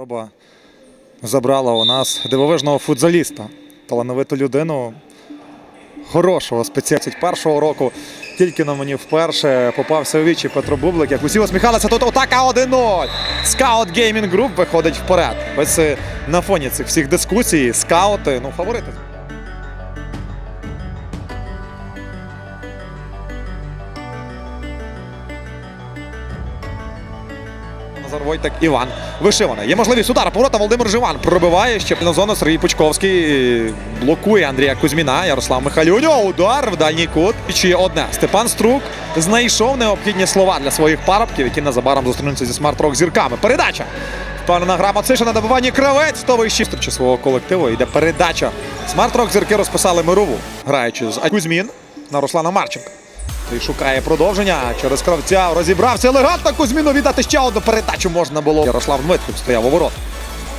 Хвороба забрала у нас дивовижного футзаліста, талановиту людину, хорошого спеціаліста першого року. Тільки на мені вперше попався у вічі Петро Бублик. Як усі усміхалися, тут атака 1-0. Скаут Геймінг Груп виходить вперед. Ось на фоні цих всіх дискусій скаути, ну, фаворити. Назар Войтек Іван вишиваний. Є можливість удара. Поворота Володимир Живан пробиває ще на зону Сергій Пучковський. Блокує Андрія Кузьміна. Ярослав Михайлюньо. Удар в дальній кут. І чи є одне. Степан Струк знайшов необхідні слова для своїх парубків, які незабаром зустрінуться зі смарт-рок зірками. Передача. Впевнена гра Мациша на добиванні кравець. То вищий зустрічі свого колективу. Йде передача. Смарт-рок зірки розписали мирову, граючи з Кузьмін на Руслана Марченка. Той шукає продовження через кравця. Розібрався елегантно Кузьміну віддати ще одну передачу можна було. Ярослав Дмитрик стояв у ворот.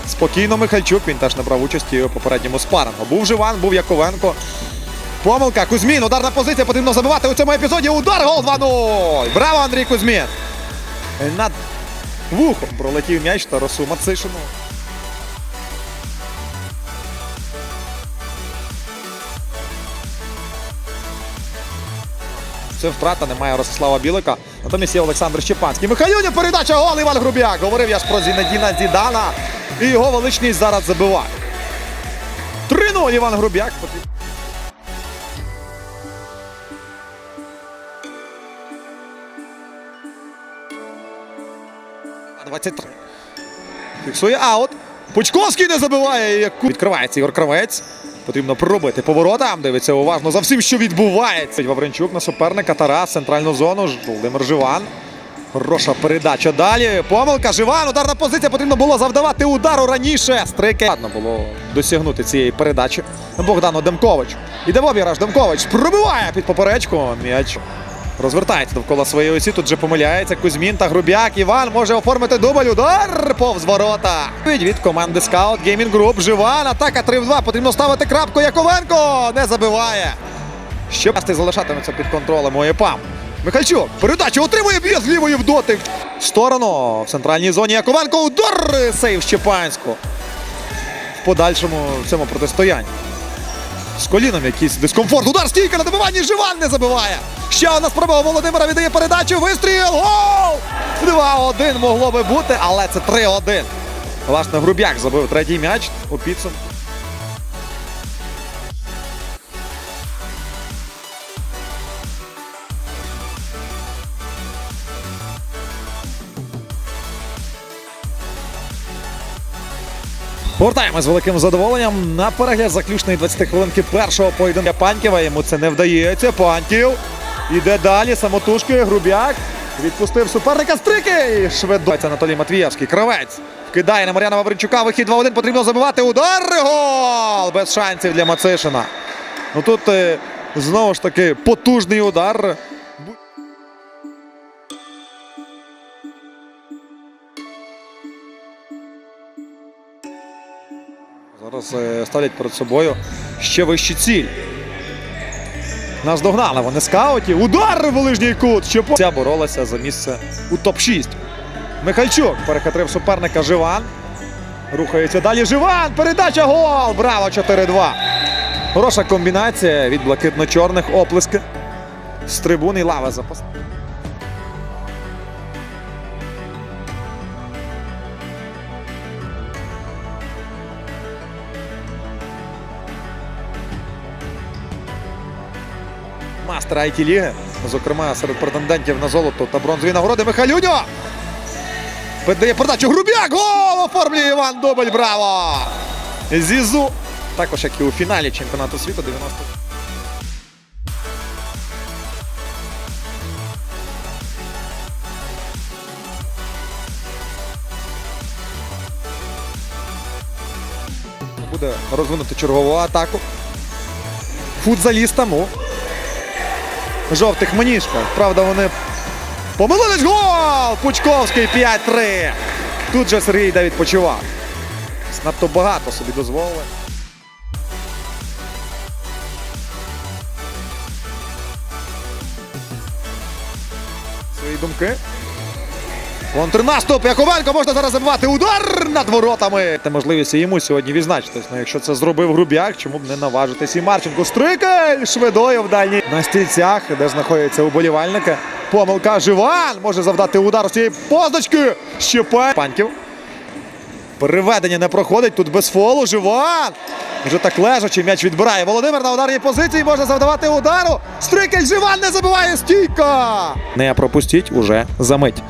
Спокійно Михальчук, він теж не брав участі у попередньому спарингу. Був Живан, був Яковенко. Помилка, Кузьмін, ударна позиція, потрібно забивати у цьому епізоді. Удар, гол 2-0. Браво, Андрій Кузьмін. Над вухом пролетів м'яч Тарасу Мацишину. Це втрата, немає Ростислава Білика. Натомість є Олександр Щепанський. Михайлюня, передача гол Іван Грубяк. Говорив я ж про Зінедіна Зідана. І його величність зараз забиває. 3-0 Іван Грубяк. 23. Фіксує аут. Пучковський не забиває. Відкривається Ігор Кравець. Потрібно пробити поворотам. Дивиться уважно за всім, що відбувається. Вавренчук на суперника. Тарас, центральну зону. Володимир Живан. Хороша передача далі. Помилка. Живан. Ударна позиція. Потрібно було завдавати удару раніше. Стрики. Ладно було досягнути цієї передачі. Богдану Демкович. Іде в обіграш. Демкович пробиває під поперечку. М'яч розвертається довкола своєї осі. Тут же помиляється Кузьмін та Грубяк. Іван може оформити дубль. Удар повз ворота. Від команди Скаут Геймінг Груп. Живан. Атака 3 в 2. Потрібно ставити крапку. Яковенко не забиває. Ще пасти залишатиметься під контролем ОЄПАМ. Михальчук. Передача отримує б'є з лівої в дотик. В сторону в центральній зоні Яковенко. Удар сейв Щепанську. В подальшому в цьому протистоянні. З коліном якийсь дискомфорт. Удар стійка на добиванні. Живан не забиває. Ще одна спроба Володимира віддає передачу. Вистріл. Гол! 2-1 могло би бути, але це 3-1. Власне, Грубяк забив третій м'яч у підсумку. Повертаємось з великим задоволенням на перегляд заключної 20 хвилинки першого поєдинку Панькєва. Йому це не вдається. Паньків іде далі. Самотужки. Грубяк відпустив суперника стрики. Швидоється Анатолій Матвієвський. Кравець вкидає на Мар'яна Вавренчука. Вихід 2-1. Потрібно забивати. Удар. Гол! Без шансів для Мацишина. Ну тут е, знову ж таки потужний удар. Зараз е, ставлять перед собою ще вищі ціль. Наздогнали вони скауті. Удар ближній кут. Ще Ця боролася за місце у топ-6. Михальчук перехитрив суперника Живан. Рухається далі. Живан! Передача гол! Браво! 4-2. Хороша комбінація від блакитно-чорних оплески. З трибуни лава лави Мастер it ліги, зокрема серед претендентів на золото та бронзові нагороди Михайлюньо. Видає передачу Грубяк. Гол оформлює Іван Дубль. Браво! Зізу. Також як і у фіналі чемпіонату світу 90. Буде розвинути чергову атаку. Футзалістам у жовтих маніжках. Правда, вони помилились. Гол! Пучковський 5-3. Тут же Сергій Давід відпочивав. Надто багато собі дозволили. Свої думки. Контрнаступ. Яковенко можна зараз забивати удар над воротами. Це можливість і йому сьогодні відзначитись. Ну, якщо це зробив Груб'як, чому б не наважитись і Марченко. Стрикель швидою в дальній на стільцях, де знаходяться уболівальники. Помилка Живан може завдати удар цієї позначки. Щепе. Паньків. Переведення не проходить тут без фолу. Живан. Вже так лежачи, м'яч відбирає. Володимир на ударній позиції може завдавати удару. Стрикель Живан не забиває стійка. Не пропустіть уже за мить.